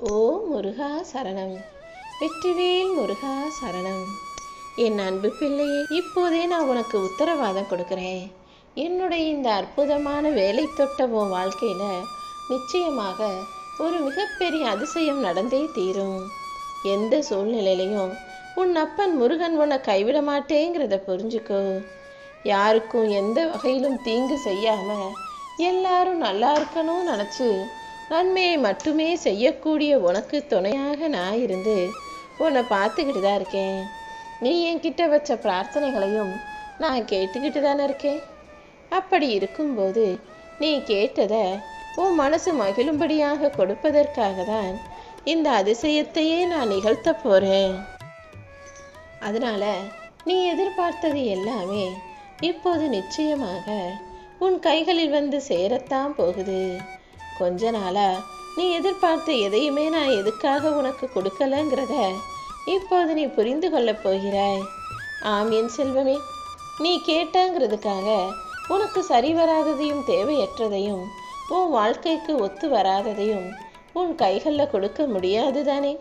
ஓ முருகா சரணம். வெற்றிவேல் முருகா சரணம். என் அன்பு பிள்ளையே இப்போதே நான் உனக்கு உத்தரவாதம் கொடுக்குறேன். என்னுடைய இந்த அற்புதமான வேலை தொட்ட உன் நிச்சயமாக ஒரு மிகப்பெரிய அதிசயம் நடந்தே தீரும். எந்த சூழ்நிலையிலையும் உன் அப்பன் முருகன் உன்னை கைவிட மாட்டேங்கிறத புரிஞ்சுக்கோ. யாருக்கும் எந்த வகையிலும் தீங்கு செய்யாமல் எல்லாரும் நல்லா இருக்கணும்னு நினச்சி நன்மையை மட்டுமே செய்யக்கூடிய உனக்கு துணையாக நான் இருந்து உன்னை பார்த்துக்கிட்டு தான் இருக்கேன். நீ என்கிட்ட வச்ச பிரார்த்தனைகளையும் நான் கேட்டுக்கிட்டு தானே இருக்கேன். அப்படி இருக்கும்போது நீ கேட்டதை உன் மனசு மகிழும்படியாக கொடுப்பதற்காக தான் இந்த அதிசயத்தையே நான் நிகழ்த்த போகிறேன் அதனால் நீ எதிர்பார்த்தது எல்லாமே இப்போது நிச்சயமாக உன் கைகளில் வந்து சேரத்தான் போகுது. கொஞ்ச நாளா நீ எதிர்பார்த்த எதையுமே நான் எதுக்காக உனக்கு கொடுக்கலங்கிறத இப்போது நீ புரிந்து கொள்ளப் போகிறாய். ஆம் என் செல்வமே நீ கேட்டங்கிறதுக்காக உனக்கு சரி வராததையும் தேவையற்றதையும் உன் வாழ்க்கைக்கு ஒத்து வராததையும் உன் கைகளில் கொடுக்க முடியாது தானே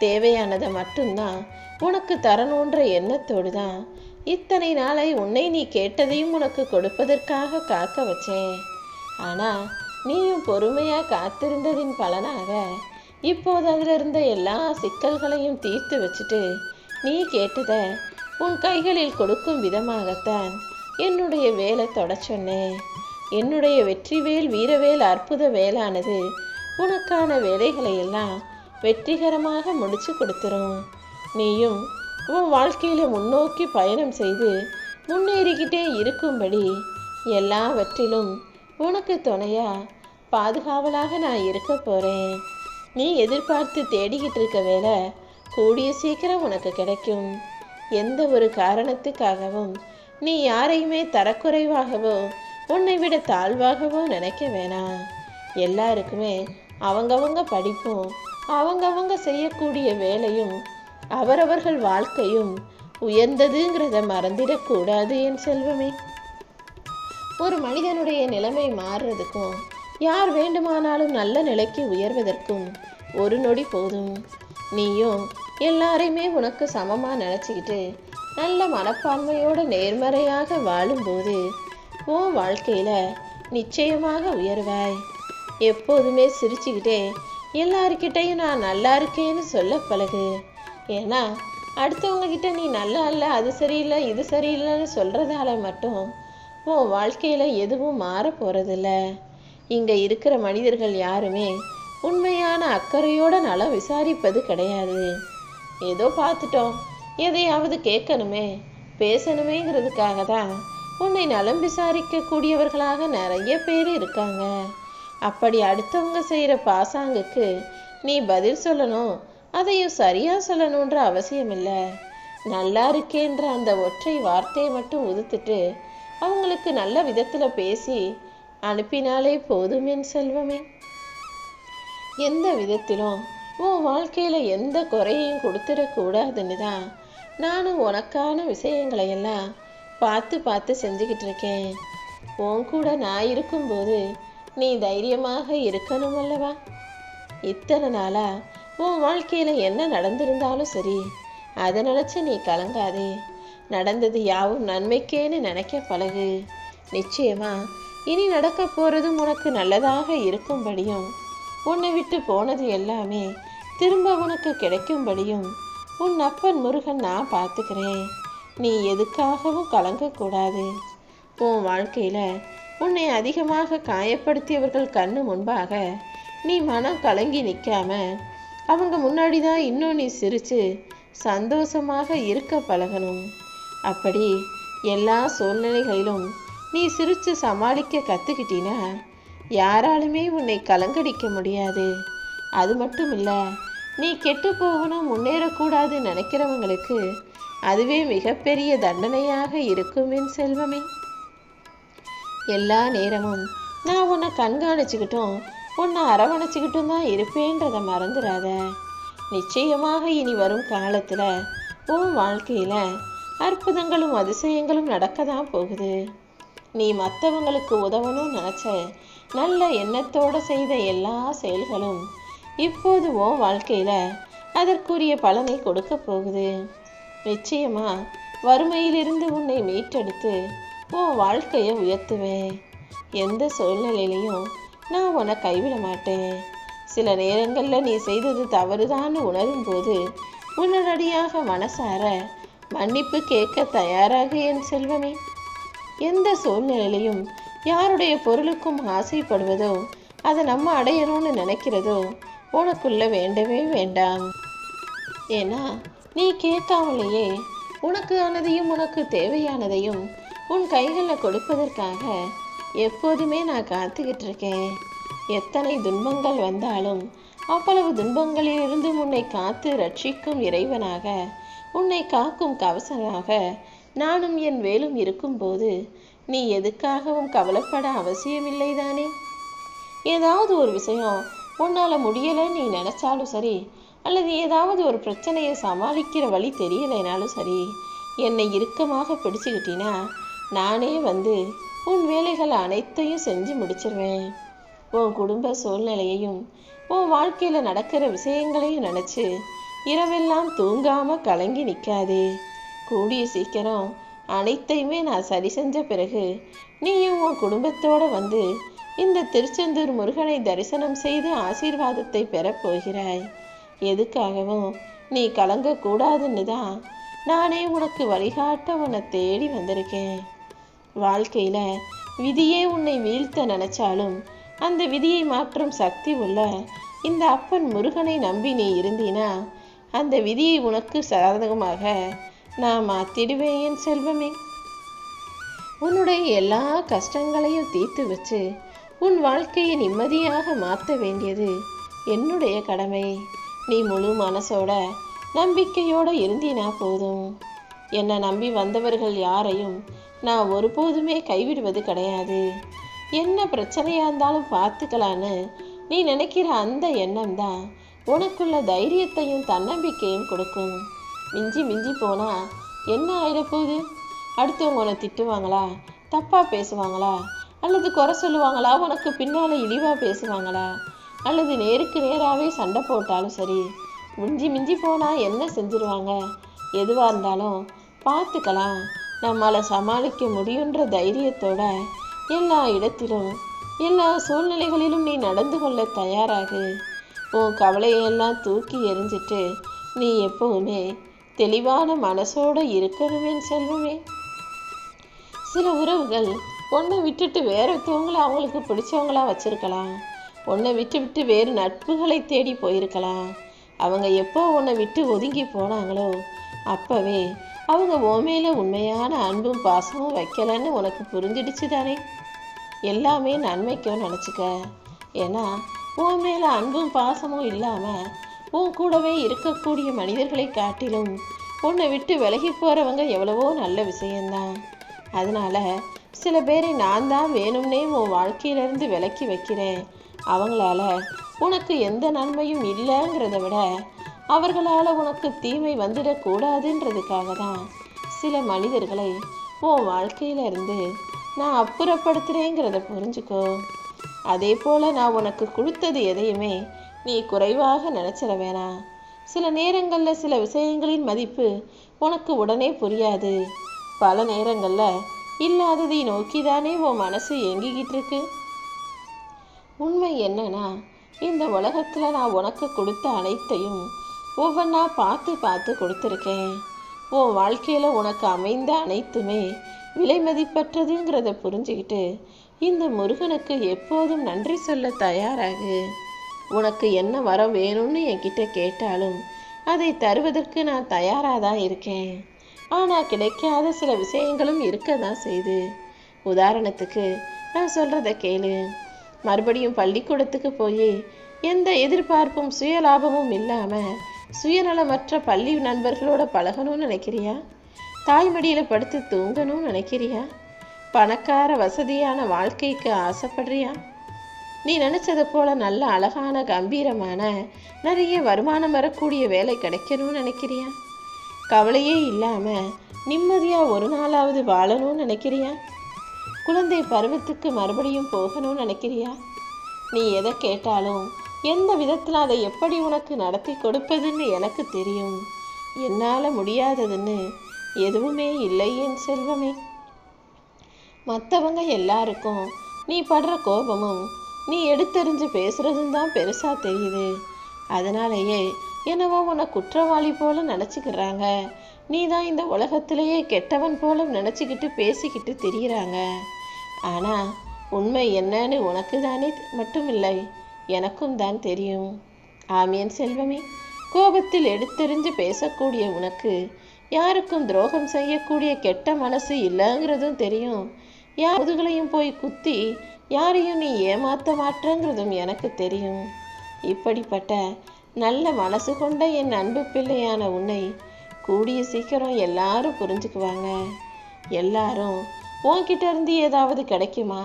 தேவையானதை மட்டும்தான் உனக்கு தரணுன்ற எண்ணத்தோடு தான் இத்தனை நாளை உன்னை நீ கேட்டதையும் உனக்கு கொடுப்பதற்காக காக்க வச்சேன். ஆனால் நீயும் பொறுமையாக காத்திருந்ததின் பலனாக இப்போது அதில் இருந்த எல்லா சிக்கல்களையும் தீர்த்து வச்சுட்டு நீ கேட்டதை உன் கைகளில் கொடுக்கும் விதமாகத்தான் என்னுடைய வேலை தொடச்சொன்னேன் என்னுடைய வெற்றிவேல் வீரவேல் அற்புத வேலானது உனக்கான வேலைகளை எல்லாம் வெற்றிகரமாக முடிச்சு கொடுத்துரும். நீயும் உன் வாழ்க்கையில முன்னோக்கி பயணம் செய்து முன்னேறிக்கிட்டே இருக்கும்படி எல்லாவற்றிலும் உனக்கு துணையா பாதுகாவலாக நான் இருக்க போகிறேன் நீ எதிர்பார்த்து தேடிக்கிட்டு இருக்க வேலை கூடிய சீக்கிரம் உனக்கு கிடைக்கும். எந்த ஒரு காரணத்துக்காகவும் நீ யாரையுமே தரக்குறைவாகவோ உன்னை விட தாழ்வாகவோ நினைக்க வேணாம். எல்லாருக்குமே அவங்கவங்க படிப்பும் அவங்கவங்க செய்யக்கூடிய வேலையும் அவரவர்கள் வாழ்க்கையும் உயர்ந்ததுங்கிறத மறந்திடக்கூடாது என் செல்வமே. ஒரு மனிதனுடைய நிலைமை மாறுறதுக்கும் யார் வேண்டுமானாலும் நல்ல நிலைக்கு உயர்வதற்கும் ஒரு நொடி போதும். நீயும் எல்லாரையுமே உனக்கு சமமாக நினச்சிக்கிட்டு நல்ல மனப்பான்மையோட நேர்மறையாக வாழும்போது உன் வாழ்க்கையில் நிச்சயமாக உயர்வாய். எப்போதுமே சிரிச்சுக்கிட்டே எல்லாருக்கிட்டையும் நான் நல்லா இருக்கேன்னு சொல்ல பழகு. ஏன்னா அடுத்தவங்கக்கிட்ட நீ நல்லா இல்லை அது சரியில்லை இது சரியில்லைன்னு சொல்கிறதால மட்டும் உன் வாழ்க்கையில் எதுவும் மாற போகிறதில்ல இங்கே இருக்கிற மனிதர்கள் யாருமே உண்மையான அக்கறையோட நலம் விசாரிப்பது கிடையாது. ஏதோ பார்த்துட்டோம். எதையாவது கேட்கணுமே. பேசணுமேங்கிறதுக்காக தான் உன்னை நலம் விசாரிக்கக்கூடியவர்களாக நிறைய பேர் இருக்காங்க. அப்படி அடுத்தவங்க செய்கிற பாசாங்குக்கு நீ பதில் சொல்லணும். அதையும் சரியாக சொல்லணுன்ற அவசியம் இல்லை நல்லா இருக்கேன்ற அந்த ஒற்றை வார்த்தையை மட்டும் உதுத்துட்டு அவங்களுக்கு நல்ல விதத்தில் பேசி அனுப்பினாலே போதும் என் செல்வமே. எந்த விதத்திலும் உன் வாழ்க்கையில எந்த குறையையும் கொடுத்துடக்கூடாதுன்னு தான் நானும் உனக்கான விஷயங்களை எல்லாம் பார்த்து பார்த்து செஞ்சுக்கிட்டு இருக்கேன். உன் கூட நான் இருக்கும்போது நீ தைரியமாக இருக்கணும் அல்லவா? இத்தனை நாளா உன் வாழ்க்கையில என்ன நடந்திருந்தாலும் சரி அதை நினைச்சு நீ கலங்காதே. நடந்தது யாவும் நன்மைக்கேன்னு நினைக்க பழகு. நிச்சயமா இனி நடக்க போறதும் உனக்கு நல்லதாக இருக்கும்படியும் உன்னை விட்டு போனது எல்லாமே திரும்ப உனக்கு கிடைக்கும்படியும் உன் அப்பன் முருகன் நான் பார்த்துக்கிறேன். நீ எதுக்காகவும் கலங்கக்கூடாது. உன் வாழ்க்கையில் உன்னை அதிகமாக காயப்படுத்தியவர்கள் கண்ணு முன்பாக நீ மனம் கலங்கி நிற்காம அவங்க முன்னாடி தான் இன்னும் நீ சிரித்து சந்தோஷமாக இருக்க பழகணும். அப்படி எல்லா சூழ்நிலைகளிலும் நீ சிரித்து சமாளிக்க கற்றுக்கிட்டினா யாராலுமே உன்னை கலங்கடிக்க முடியாது. அது மட்டும் இல்லை நீ கெட்டு போகணும் முன்னேறக்கூடாது நினைக்கிறவங்களுக்கு அதுவே மிகப்பெரிய தண்டனையாக இருக்கும் என் செல்வமே. எல்லா நேரமும் நான் உன்னை கண்காணிச்சுக்கிட்டும் உன்னை அரவணைச்சிக்கிட்டும் தான் இருப்பேன்றதை மறந்துடாத நிச்சயமாக இனி வரும் காலத்தில் உன் வாழ்க்கையில் அற்புதங்களும் அதிசயங்களும் நடக்க தான் போகுது. நீ மற்றவங்களுக்கு உதவணும்னு நினச்ச நல்ல எண்ணத்தோடு செய்த எல்லா செயல்களும் இப்போது உன் வாழ்க்கையில் அதற்குரிய பலனை கொடுக்க போகுது. நிச்சயமா வறுமையிலிருந்து உன்னை மீட்டெடுத்து உன் வாழ்க்கையை உயர்த்துவேன். எந்த சூழ்நிலையிலையும் நான் உன்னை கைவிட மாட்டேன். சில நேரங்களில் நீ செய்தது தவறுதான்னு உணரும் போது உடனடியாக மனசார மன்னிப்பு கேட்க தயாராக என் செல்வமே. எந்த சூழ்நிலையிலையும் யாருடைய பொருளுக்கும் ஆசைப்படுவதோ அதை நம்ம அடையணும்னு நினைக்கிறதோ உனக்குள்ள வேண்டவே வேண்டாம். ஏன்னா நீ கேட்காமலேயே உனக்கு ஆனதையும் உனக்கு தேவையானதையும் உன் கைகளில் கொடுப்பதற்காக எப்போதுமே நான் காத்துக்கிட்டு இருக்கேன் எத்தனை துன்பங்கள் வந்தாலும் அவ்வளவு துன்பங்களிலிருந்து உன்னை காத்து ரட்சிக்கும் இறைவனாக உன்னை காக்கும் கவசமாக நானும் என் வேலும் இருக்கும்போது நீ எதுக்காகவும் கவலைப்பட அவசியமில்லைதானே? ஏதாவது ஒரு விஷயம் உன்னால் முடியலை நீ நினச்சாலும் சரி அல்லது ஏதாவது ஒரு பிரச்சனையை சமாளிக்கிற வழி தெரியலைனாலும் சரி என்னை இறுக்கமாக பிடிச்சுக்கிட்டினா நானே வந்து உன் வேலைகள் அனைத்தையும் செஞ்சு முடிச்சிருவேன். உன் குடும்ப சூழ்நிலையையும் உன் வாழ்க்கையில் நடக்கிற விஷயங்களையும் நினச்சி இரவெல்லாம் தூங்காமல் கலங்கி நிற்காதே கூடிய சீக்கிரம் அனைத்தையுமே நான் சரி செஞ்ச பிறகு நீயும் உன் குடும்பத்தோட வந்து இந்த திருச்செந்தூர் முருகனை தரிசனம் செய்து ஆசீர்வாதத்தை பெறப்போகிறாய் எதுக்காகவும் நீ கலங்கக்கூடாதுன்னு தான் நானே உனக்கு வழிகாட்ட உன்னை தேடி வந்திருக்கேன். வாழ்க்கையில விதியே உன்னை வீழ்த்த நினைச்சாலும் அந்த விதியை மாற்றும் சக்தி உள்ள இந்த அப்பன் முருகனை நம்பி நீ இருந்தீனா அந்த விதியை உனக்கு சாதகமாக நான் மாத்திடுவேன் என் செல்வமே. உன்னுடைய எல்லா கஷ்டங்களையும் தீர்த்து வச்சு உன் வாழ்க்கையை நிம்மதியாக மாற்ற வேண்டியது என்னுடைய கடமை. நீ முழு மனசோட நம்பிக்கையோட இருந்தினா போதும். என்னை நம்பி வந்தவர்கள் யாரையும் நான் ஒருபோதுமே கைவிடுவது கிடையாது. என்ன பிரச்சனையாக இருந்தாலும் பார்த்துக்கலான்னு நீ நினைக்கிற அந்த எண்ணம் தான் உனக்குள்ள தைரியத்தையும் தன்னம்பிக்கையும் கொடுக்கும். மிஞ்சி மிஞ்சி போனால் என்ன ஆயிடப்போகுது? அடுத்தவங்க உன்னை திட்டுவாங்களா? தப்பாக பேசுவாங்களா? அல்லது குறை சொல்லுவாங்களா? உனக்கு பின்னால் இழிவாக பேசுவாங்களா? அல்லது நேருக்கு நேராகவே சண்டை போட்டாலும் சரி மிஞ்சி மிஞ்சி போனால் என்ன செஞ்சுருவாங்க? எதுவாக இருந்தாலும் பார்த்துக்கலாம் நம்மளால் சமாளிக்க முடியுன்ற தைரியத்தோட எல்லா இடத்திலும் எல்லா சூழ்நிலைகளிலும் நீ நடந்து கொள்ள தயாராகு. உன் கவலையெல்லாம் தூக்கி எறிஞ்சிட்டு நீ எப்பவுமே தெளிவான மனசோடு இருக்கணுமே செல்வமே. சில உறவுகள் உன்னை விட்டுட்டு வேறொருத்தவங்கள அவங்களுக்கு பிடிச்சவங்களா வச்சுருக்கலாம். உன்னை விட்டு விட்டு வேறு நட்புகளை தேடி போயிருக்கலாம். அவங்க எப்போ உன்னை விட்டு ஒதுங்கி போனாங்களோ அப்போவே அவங்க ஓமையில் உண்மையான அன்பும் பாசமும் வைக்கலன்னு உனக்கு புரிஞ்சிடுச்சு தானே? எல்லாமே நன்மைக்கும் நினச்சிக்க. ஏன்னா உன் அன்பும் பாசமும் இல்லாமல் உன் கூடவே இருக்கக்கூடிய மனிதர்களை காட்டிலும் உன்னை விட்டு விலகி போகிறவங்க எவ்வளவோ நல்ல விஷயந்தான் அதனால சில பேரை நான் தான் வேணும்னே உன் வாழ்க்கையிலேருந்து விலக்கி வைக்கிறேன். அவங்களால உனக்கு எந்த நன்மையும் இல்லைங்கிறத விட அவர்களால் உனக்கு தீமை வந்துடக்கூடாதுன்றதுக்காக தான் சில மனிதர்களை உன் வாழ்க்கையில இருந்து நான் அப்புறப்படுத்துகிறேங்கிறத புரிஞ்சுக்கோ. அதே போல் நான் உனக்கு கொடுத்தது எதையுமே நீ குறைவாக நினைச்சிட வேணாம் சில நேரங்களில் சில விஷயங்களின் மதிப்பு உனக்கு உடனே புரியாது. பல நேரங்களில் இல்லாததை நோக்கிதானே உன் மனசு ஏங்கிக்கிட்டு இருக்கு உண்மை என்னன்னா இந்த உலகத்தில் நான் உனக்கு கொடுத்த அனைத்தையும் ஒவ்வொன்றா பார்த்து பார்த்து கொடுத்துருக்கேன். உன் வாழ்க்கையில் உனக்கு அமைந்த அனைத்துமே விலை மதிப்பற்றதுங்கிறத புரிஞ்சுக்கிட்டு இந்த முருகனுக்கு எப்போதும் நன்றி சொல்ல தயாராகு. உனக்கு என்ன வரம் வேணும்னு என்கிட்ட கேட்டாலும் அதை தருவதற்கு நான் தயாராக தான் இருக்கேன். ஆனால் கிடைக்காத சில விஷயங்களும் இருக்க தான் செய்து. உதாரணத்துக்கு நான் சொல்கிறத கேளு. மறுபடியும் பள்ளிக்கூடத்துக்கு போய் எந்த எதிர்பார்ப்பும் சுயலாபமும் இல்லாமல் சுயநலமற்ற பள்ளி நண்பர்களோட பழகணும்னு நினைக்கிறியா? தாய்மடியில் படுத்து தூங்கணும்னு நினைக்கிறியா? பணக்கார வசதியான வாழ்க்கைக்கு ஆசைப்படுறியா? நீ நினைச்சது போல நல்ல அழகான கம்பீரமான நிறைய வருமானம் வரக்கூடிய வேலை கிடைக்கணும்னு நினைக்கிறியா? கவலையே இல்லாம நிம்மதியா ஒரு நாளாவது வாழணும்னு நினைக்கிறியா? குழந்தை பருவத்துக்கு மறுபடியும் போகணும்னு நினைக்கிறியா? நீ எதை கேட்டாலும் எந்த விதத்தில் அதை எப்படி உனக்கு நடத்தி கொடுப்பதுன்னு எனக்கு தெரியும். என்னால் முடியாததுன்னு எதுவுமே இல்லை என் செல்வமே. மற்றவங்க எல்லாருக்கும் நீ படுற கோபமும் நீ எடுத்தெறிஞ்சு பேசுறதும் தான் பெருசா தெரியுது. அதனாலேயே என்னவோ உன்னை குற்றவாளி போல நினச்சிக்கிறாங்க நீ தான் இந்த உலகத்திலேயே கெட்டவன் போல நினச்சிக்கிட்டு பேசிக்கிட்டு திரியிறாங்க. ஆனால் உண்மை என்னன்னு உனக்கு தானே மட்டும் இல்லை எனக்கும் தான் தெரியும். ஆமியன் செல்வமே கோபத்தில் எடுத்தெறிஞ்சு பேசக்கூடிய உனக்கு யாருக்கும் துரோகம் செய்யக்கூடிய கெட்ட மனசு இல்லைங்கிறதும் தெரியும். யார் முதுகலையும் போய் குத்தி யாரையும் நீ ஏமாற்ற மாட்டேங்கிறதும் எனக்கு தெரியும். இப்படிப்பட்ட நல்ல மனசு கொண்ட என் அன்பு பிள்ளையான உன்னை கூடிய சீக்கிரம் எல்லாரும் புரிஞ்சுக்குவாங்க. எல்லாரும் உன்கிட்ட இருந்து ஏதாவது கிடைக்குமா?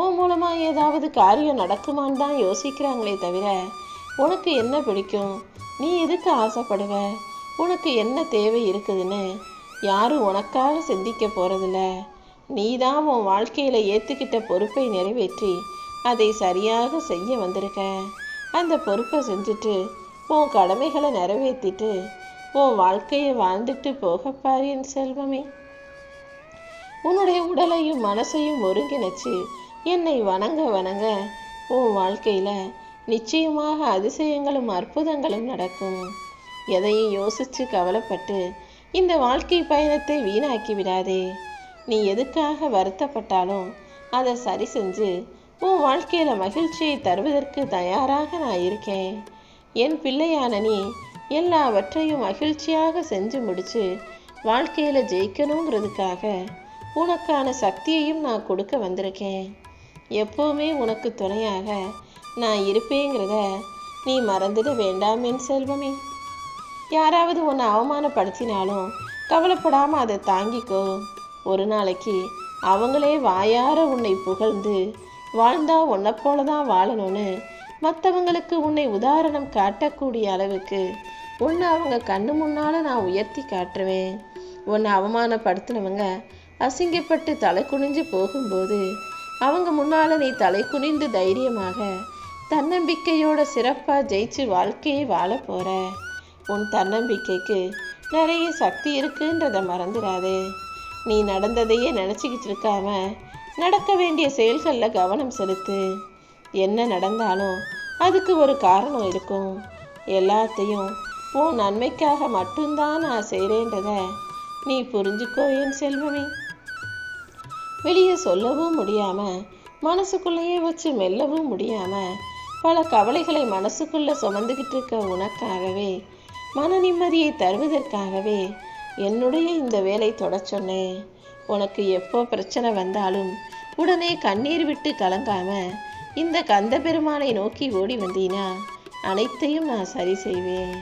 உன் மூலமாக ஏதாவது காரியம் நடக்குமான்னு தான் யோசிக்கிறாங்களே தவிர உனக்கு என்ன பிடிக்கும்? நீ எதுக்கு ஆசைப்படுவ? உனக்கு என்ன தேவை இருக்குதுன்னு யாரும் உனக்காக சிந்திக்க போகிறதில்ல நீ தான் உன் வாழ்க்கையில் ஏற்றுக்கிட்ட பொறுப்பை நிறைவேற்றி அதை சரியாக செய்ய வந்திருக்க. அந்த பொறுப்பை செஞ்சுட்டு உன் கடமைகளை நிறைவேற்றிட்டு உன் வாழ்க்கையை வாழ்ந்துட்டு போகப்பார் என் செல்வமே. உன்னுடைய உடலையும் மனசையும் ஒருங்கிணைச்சு என்னை வணங்க வணங்க உன் வாழ்க்கையில் நிச்சயமாக அதிசயங்களும் அற்புதங்களும் நடக்கும். எதையும் யோசித்து கவலைப்பட்டு இந்த வாழ்க்கை பயணத்தை வீணாக்கி விடாதே. நீ எதுக்காக வருத்தப்பட்டாலும் அதை சரி செஞ்சு உன் வாழ்க்கையில் மகிழ்ச்சியை தருவதற்கு தயாராக நான் இருக்கேன். என் பிள்ளையான நீ எல்லாவற்றையும் மகிழ்ச்சியாக செஞ்சு முடித்து வாழ்க்கையில் ஜெயிக்கணுங்கிறதுக்காக உனக்கான சக்தியையும் நான் கொடுக்க வந்திருக்கேன். எப்போவுமே உனக்கு துணையாக நான் இருப்பேங்கிறத நீ மறந்துட வேண்டாம் என் செல்வமே. யாராவது உன்னை அவமானப்படுத்தினாலும் கவலைப்படாமல் அதை தாங்கிக்கோ. ஒரு நாளைக்கு அவங்களே வாயார உன்னை புகழ்ந்து வாழ்ந்தா உன்னை போல தான் வாழணும்னு மற்றவங்களுக்கு உன்னை உதாரணம் காட்டக்கூடிய அளவுக்கு உன்னை அவங்க கண்ணு முன்னால் நான் உயர்த்தி காட்டுவேன். உன்னை அவமானப்படுத்தினவங்க அசிங்கப்பட்டு தலை குனிஞ்சு போகும்போது அவங்க முன்னால் நீ தலை குனிந்து தைரியமாக தன்னம்பிக்கையோட சிறப்பாக ஜெயிச்சு வாழ்க்கையை வாழ போகிற உன் தன்னம்பிக்கைக்கு நிறைய சக்தி இருக்குன்றதை மறந்துடாதே நீ நடந்ததையே நினச்சிக்கிட்டு இருக்காம நடக்க வேண்டிய செயல்களில் கவனம் செலுத்து. என்ன நடந்தாலும் அதுக்கு ஒரு காரணம் இருக்கும். எல்லாத்தையும் உன் நன்மைக்காக மட்டும்தான் நான் செய்கிறேன்றத நீ புரிஞ்சுக்கோ என் செல்வமே. வெளியே சொல்லவும் முடியாமல் மனசுக்குள்ளேயே வச்சு மெல்லவும் முடியாமல் பல கவலைகளை மனசுக்குள்ளே சுமந்துக்கிட்டு இருக்க உனக்காகவே மன நிம்மதியை தருவதற்காகவே என்னுடைய இந்த வேலை தொட சொன்னேன் உனக்கு எப்போ பிரச்சனை வந்தாலும் உடனே கண்ணீர் விட்டு கலங்காம இந்த கந்த பெருமானை நோக்கி ஓடி வந்தீனா? அனைத்தையும் நான் சரி செய்வேன்.